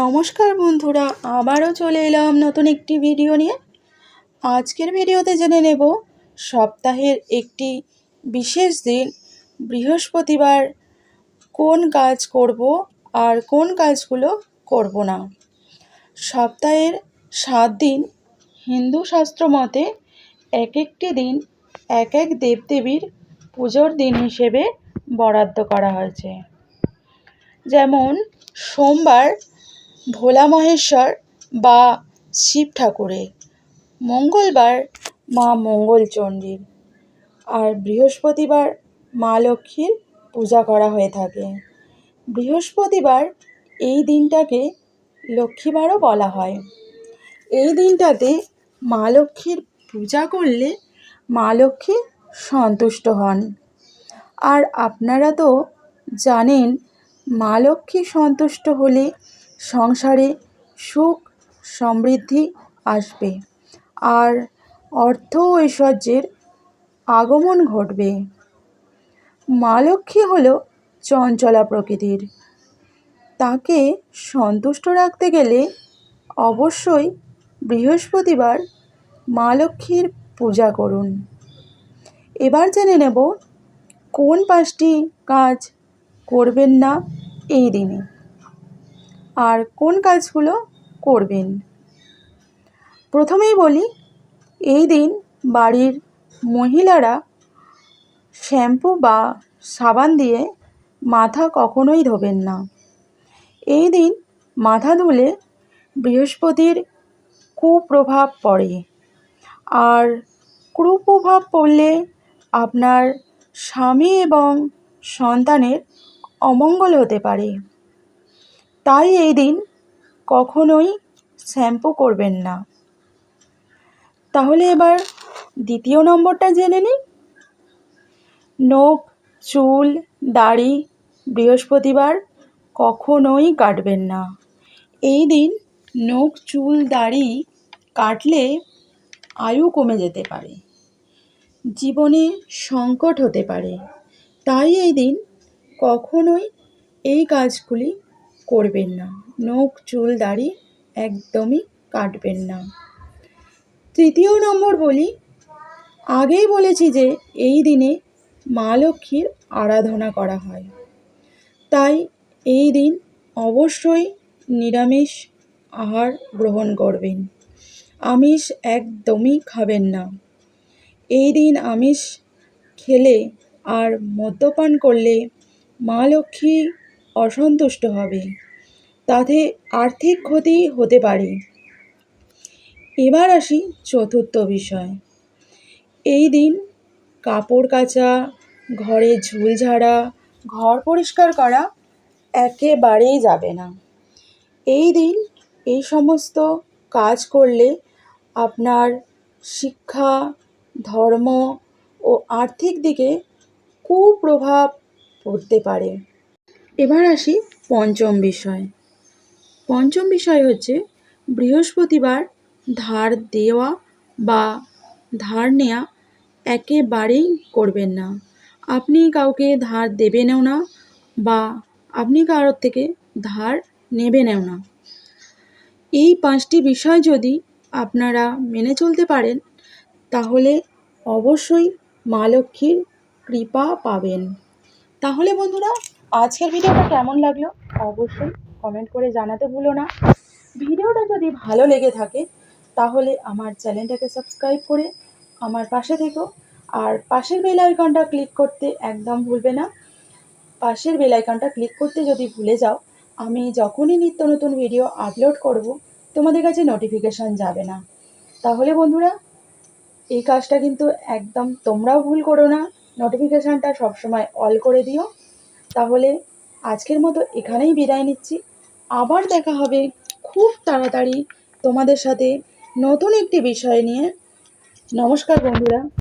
নমস্কার বন্ধুরা, আবারও চলে এলাম নতুন একটি ভিডিও নিয়ে। আজকের ভিডিওতে জেনে নেব, সপ্তাহের একটি বিশেষ দিন, বৃহস্পতিবার, কোন কাজ করব আর কোন কাজগুলো করব না। সপ্তাহের সাত দিন, হিন্দু শাস্ত্র মতে এক একটি দিন এক এক দেবদেবীর পুজোর দিন হিসেবে বরাদ্দ করা হয়েছে। যেমন, সোমবার ভোলা মহেশ্বর বা শিব ঠাকুরের। মঙ্গলবার মা মঙ্গলচণ্ডীর। আর বৃহস্পতিবার মা লক্ষ্মীর পূজা করা হয়ে থাকে। বৃহস্পতিবার এই দিনটাকে লক্ষ্মীবারও বলা হয়। এই দিনটাতে মা লক্ষ্মীর পূজা করলে মা লক্ষ্মী সন্তুষ্ট হন। আর আপনারা তো জানেন, মা লক্ষ্মী সন্তুষ্ট হলে সংসারে সুখ, সমৃদ্ধি আসবে। আর অর্থ ঐশ্বর্যের আগমন ঘটবে। মা লক্ষ্মী হল চঞ্চলা প্রকৃতির। তাকে সন্তুষ্ট রাখতে গেলে অবশ্যই বৃহস্পতিবার মা লক্ষ্মীর পূজা করুন। এবার জেনে নেব, কোন পাঁচটি কাজ করবেন না এই দিনে? আর কোন কাজগুলো করবেন? প্রথমেই বলি, এই দিন বাড়ির মহিলারা শ্যাম্পু বা সাবান দিয়ে মাথা কখনোই ধোবেন না। এই দিন মাথা ধুলে বৃহস্পতির কুপ্রভাব পড়ে। আর কুপ্রভাব পড়লে আপনার স্বামী এবং সন্তানের অমঙ্গল হতে পারে। তাই এই দিন কখনোই শ্যাম্পু করবেন না। তাহলে এবার দ্বিতীয় নম্বরটা জেনে নিই। নখ, চুল, দাড়ি বৃহস্পতিবার কখনোই কাটবেন না। এই দিন নখ, চুল, দাড়ি কাটলে আয়ু কমে যেতে পারে। জীবনে সংকট হতে পারে। তাই এই দিন কখনোই এই কাজগুলি করবেন না। নখ, চুল, দাড়ি একদমই কাটবেন না। তৃতীয় নম্বর বলি, আগেই বলেছি যে এই দিনে মা লক্ষ্মীর আরাধনা করা হয়। তাই এই দিন অবশ্যই নিরামিষ আহার গ্রহণ করবেন। আমিষ একদমই খাবেন না। এই দিন আমিষ খেলে আর মদ্যপান করলে মা লক্ষ্মী অসন্তুষ্ট হবে। তাতে আর্থিক ক্ষতি হতে পারে। এবার আসি চতুর্থ বিষয়। এই দিন কাপড় কাচা, ঘরে ঝুল ঝাড়া, ঘর পরিষ্কার করা একেবারেই যাবে না। এই দিন এই সমস্ত কাজ করলে আপনার শিক্ষা, ধর্ম ও আর্থিক দিকে কুপ্রভাব পড়তে পারে। এবার আসি পঞ্চম বিষয়। পঞ্চম বিষয় হচ্ছে বৃহস্পতিবার ধার দেওয়া বা ধার নেওয়া একেবারেই করবেন না। আপনি কাউকে ধার দেবেনও না বা আপনি কারোর থেকে ধার নেবেনও না। এই পাঁচটি বিষয় যদি আপনারা মেনে চলতে পারেন, তাহলে অবশ্যই মা লক্ষ্মীর কৃপা পাবেন। তাহলে বন্ধুরা আজকের ভিডিওটা কেমন লাগল? অবশ্যই কমেন্ট করে জানাতে ভুলো না। ভিডিওটা যদি ভালো লেগে থাকে, তাহলে আমার চ্যানেলটাকে সাবস্ক্রাইব করে আমার পাশে থেকো। আর পাশের বেল আইকনটা ক্লিক করতে একদম ভুলবে না। পাশের বেল আইকনটা ক্লিক করতে যদি ভুলে যাও, আমি যখনই নিত্য নতুন ভিডিও আপলোড করব, তোমাদের কাছে নোটিফিকেশান যাবে না। তাহলে বন্ধুরা, এই কাজটা কিন্তু একদম তোমরাও ভুল করো না। নোটিফিকেশানটা সবসময় অল করে দিও। তাহলে আজকের মতো এখানেই বিদায় নিচ্ছি। আবার দেখা হবে খুব তাড়াতাড়ি তোমাদের সাথে নতুন একটি বিষয় নিয়ে। নমস্কার বন্ধুরা।